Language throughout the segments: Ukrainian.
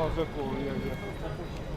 знав за кого я.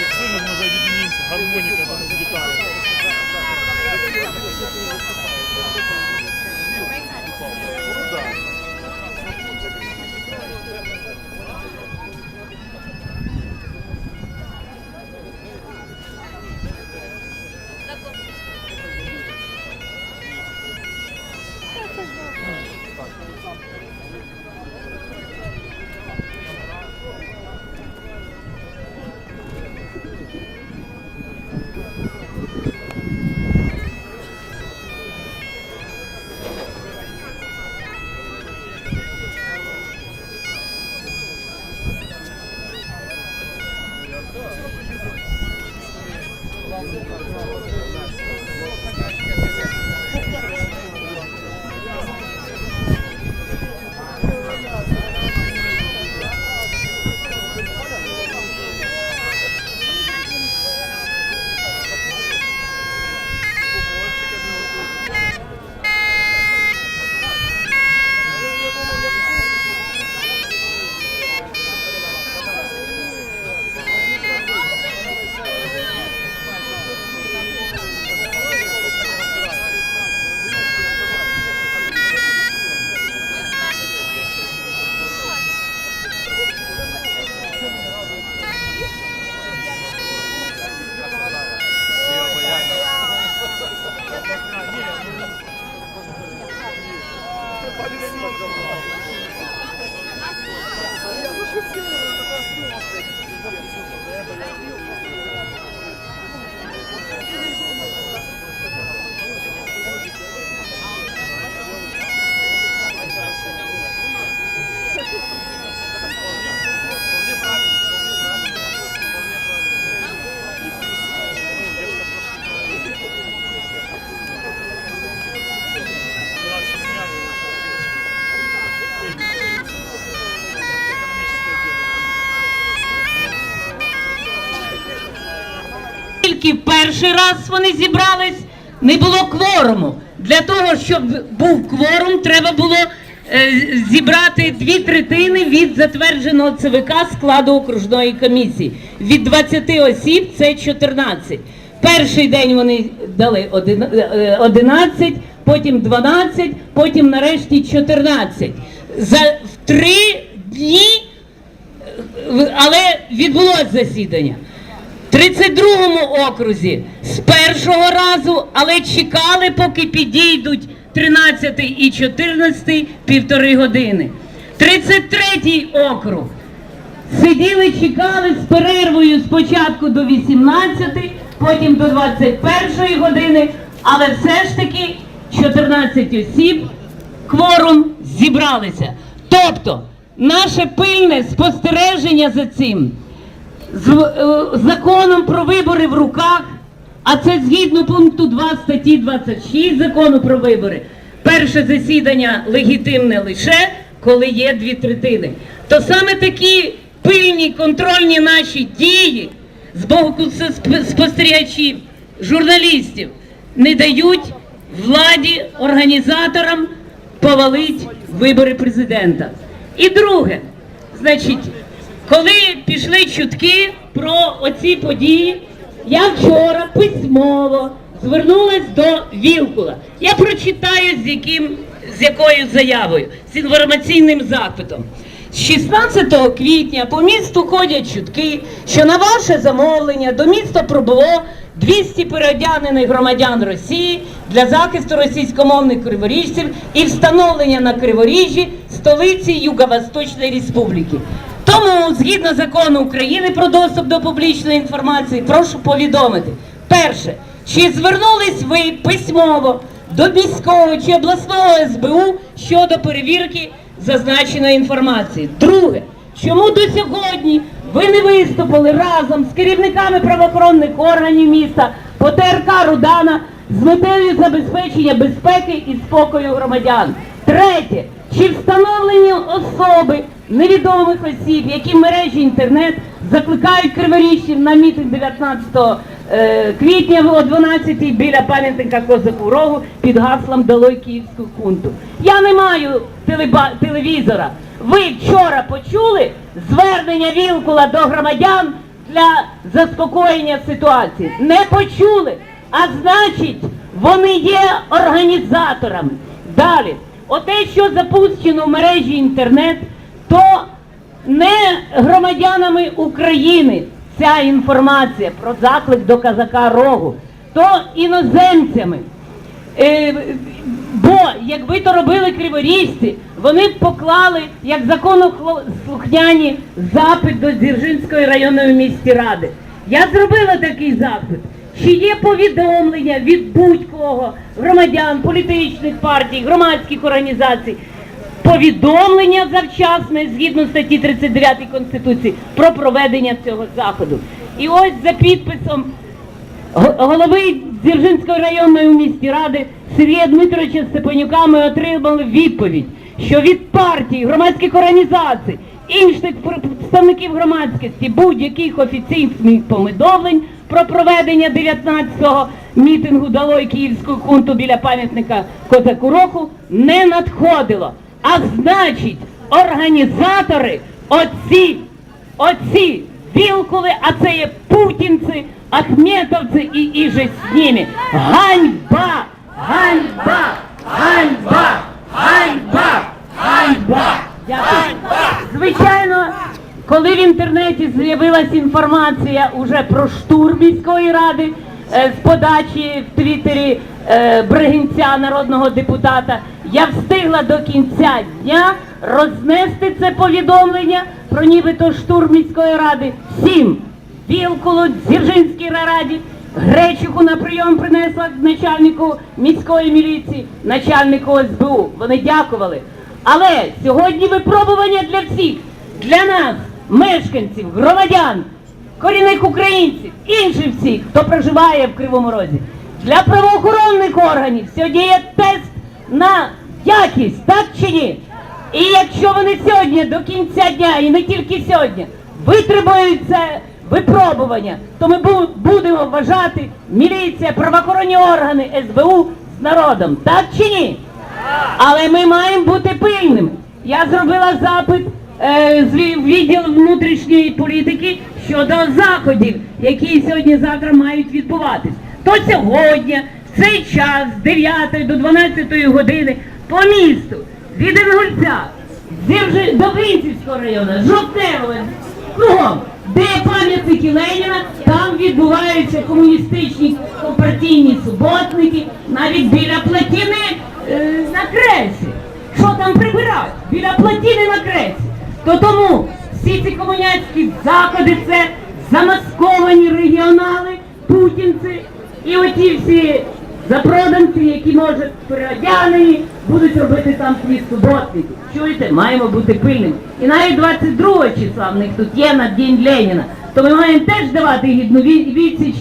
Як сильно ж може об'єднімся, гармоніка там гітара. Младший Тільки перший раз вони зібрались, не було кворуму. Для того, щоб був кворум, треба було е, зібрати дві третини від затвердженого ЦВК складу окружної комісії. Від 20 осіб це 14. Перший день вони дали е, 11, потім 12, потім нарешті 14. За три дні, е, але відбулось засідання. 32-му окрузі з першого разу, але чекали, поки підійдуть 13 і 14 півтори години. 33-й округ. Сиділи, чекали з перервою спочатку до 18, потім до 21 години, але все ж таки 14 осіб кворум зібралися. Тобто, наше пильне спостереження за цим з е, законом про вибори в руках, а це згідно пункту 2 статті 26 закону про вибори. Перше засідання легітимне лише коли є дві третини. То саме такі пильні контрольні наші дії з боку спостерігачів, журналістів не дають владі, організаторам повалить вибори президента. І друге, значить, коли пішли чутки про оці події, я вчора письмово звернулась до Вілкула. Я прочитаю з яким з якою заявою, з інформаційним запитом. З 16 квітня по місту ходять чутки, що на ваше замовлення до міста прибуло 200 переодягнених громадян Росії для захисту російськомовних криворіжців і встановлення на Криворіжжі столиці Юго-Восточної Республіки. Тому, згідно закону України про доступ до публічної інформації, прошу повідомити. Перше, чи звернулись ви письмово до міського чи обласного СБУ щодо перевірки зазначеної інформації? Друге, чому до сьогодні ви не виступили разом з керівниками правоохоронних органів міста по ТРК Рудана з метою забезпечення безпеки і спокою громадян? Третє, чи встановлені особи невідомих осіб, які мережі інтернет закликають криворіжців на мітинг 19 е, квітня о 12 біля пам'ятника Козаку Рогу під гаслом «Долой Київську хунту». Я не маю телеба- телевізора. Ви вчора почули звернення Вілкула до громадян для заспокоєння ситуації? Не почули. А значить, вони є організаторами. Далі, оте, що запущено в мережі інтернет, то не громадянами України ця інформація про заклик до казака Рогу, то іноземцями. Е, бо якби то робили криворіжці, вони б поклали як законослухняні запит до Дзержинської районної міської ради. Я зробила такий запит. Чи є повідомлення від будь-кого громадян, політичних партій, громадських організацій, повідомлення завчасне згідно статті 39 Конституції про проведення цього заходу. І ось за підписом голови Дзержинської районної місті ради Сергія Дмитровича Степанюка ми отримали відповідь, що від партій, громадських організацій, інших представників громадськості будь-яких офіційних повідомлень про проведення 19-го мітингу Далой Київську хунту біля пам'ятника Козаку Роху не надходило. А значить, організатори оці Оці вілкули, а це є путінці, ахметовці і іже з ними. Ганьба! Ганьба! Ганьба! Ганьба! Ганьба! Дякую. Звичайно, коли в інтернеті з'явилася інформація уже про штурм міської ради е, з подачі в Твіттері е, Бригинця, народного депутата, я встигла до кінця дня рознести це повідомлення про нібито штурм міської ради всім. Вілкулу, Дзержинській раді, Гречику на прийом принесла начальнику міської міліції, начальнику СБУ. Вони дякували. Але сьогодні випробування для всіх, для нас, мешканців, громадян, корінних українців, інших всіх, хто проживає в Кривому Розі. Для правоохоронних органів сьогодні є тест на якість, так чи ні? І якщо вони сьогодні до кінця дня, і не тільки сьогодні, витримують це випробування, то ми будемо вважати міліція, правоохоронні органи, СБУ з народом, так чи ні? Але ми маємо бути пильними. Я зробила запит е, з ві- відділ внутрішньої політики щодо заходів, які сьогодні-завтра мають відбуватись. То сьогодні, цей час, з 9 до 12 години, по місту, від Інгульця, Дзержи- до Винцівського району, Жовтневого, кругом, де пам'ятники Леніна, там відбуваються комуністичні компартійні суботники, навіть біля платіни е, на кресі. Що там прибирати? Біля платіни на кресі. То тому всі ці комуняцькі заходи це замасковані регіонали, путінці і оті всі запроданці, які можуть переодягнені, будуть робити там свій суботник. Чуєте, маємо бути пильними. І навіть 22 числа в них тут є на День Леніна. То ми маємо теж давати гідну відсіч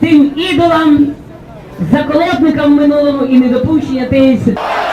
тим ідолам, заколотникам в минулому і недопущення тієї ситуації.